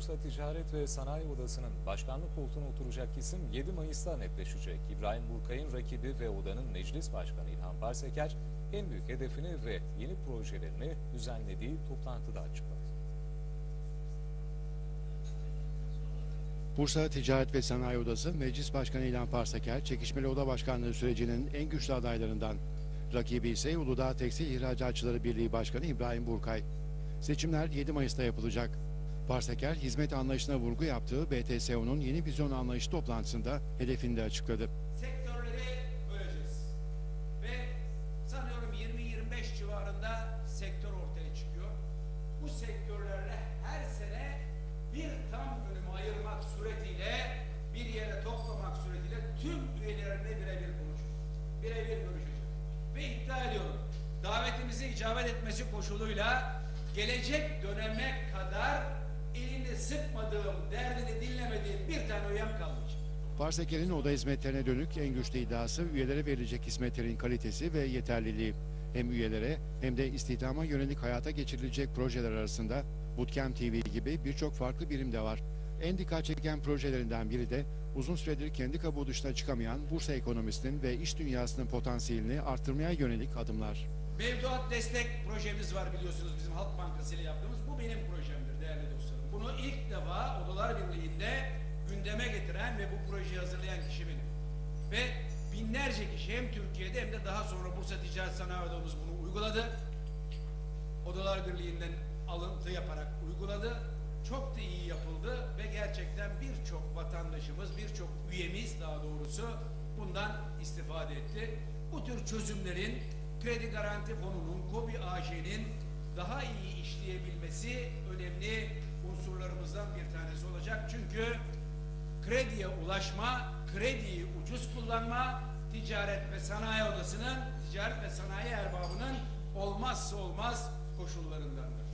Bursa Ticaret ve Sanayi Odası'nın başkanlık koltuğuna oturacak isim 7 Mayıs'ta netleşecek. İbrahim Burkay'ın rakibi ve odanın meclis başkanı İlhan Parseker en büyük hedefini ve yeni projelerini düzenlediği toplantıda açıkladı. Bursa Ticaret ve Sanayi Odası Meclis Başkanı İlhan Parseker, çekişmeli oda başkanlığı sürecinin en güçlü adaylarından. Rakibi ise Uludağ Tekstil İhracatçıları Birliği Başkanı İbrahim Burkay. Seçimler 7 Mayıs'ta yapılacak. Parseker, hizmet anlayışına vurgu yaptığı BTSO'nun yeni vizyon anlayışı toplantısında hedefini de açıkladı. sektörleri böleceğiz. Ve sanıyorum 20-25 civarında sektör ortaya çıkıyor. Bu sektörlerle her sene bir tam bölümü ayırmak suretiyle bir yere toplamak suretiyle tüm üyelerine birebir konuşacağız. Birebir görüşeceğiz. Ve iddia ediyorum davetimize icabet etmesi koşuluyla gelecek döneme sıkmadığım, derdini dinlemediğim bir tane üyem kalmayacak. Parseker'in oda hizmetlerine dönük en güçlü iddiası üyelere verilecek hizmetlerin kalitesi ve yeterliliği. Hem üyelere hem de istihdama yönelik hayata geçirilecek projeler arasında Bootcamp TV gibi birçok farklı birim de var. En dikkat çeken projelerinden biri de uzun süredir kendi kabuğu dışına çıkamayan Bursa ekonomisinin ve iş dünyasının potansiyelini artırmaya yönelik adımlar. Mevduat destek projemiz var biliyorsunuz bizim Halk Bankası ile yaptığımız. Bu benim projemdir değerli dostlarım. Bunu ilk defa Odalar Birliği'nde getiren ve bu projeyi hazırlayan kişi benim. Ve binlerce kişi hem Türkiye'de hem de daha sonra Bursa Ticaret Sanayi Odamız bunu uyguladı. Odalar Birliği'nden alıntı yaparak uyguladı. Çok da iyi yapıldı ve gerçekten birçok vatandaşımız, birçok üyemiz daha doğrusu bundan istifade etti. Bu tür çözümlerin Kredi Garanti Fonu'nun, KOBİ AŞ'nin daha iyi işleyebilmesi önemli unsurlarımızdan bir tanesi olacak. Çünkü krediye ulaşma, krediyi ucuz kullanma, ticaret ve sanayi odasının, ticaret ve sanayi erbabının olmazsa olmaz koşullarındandır.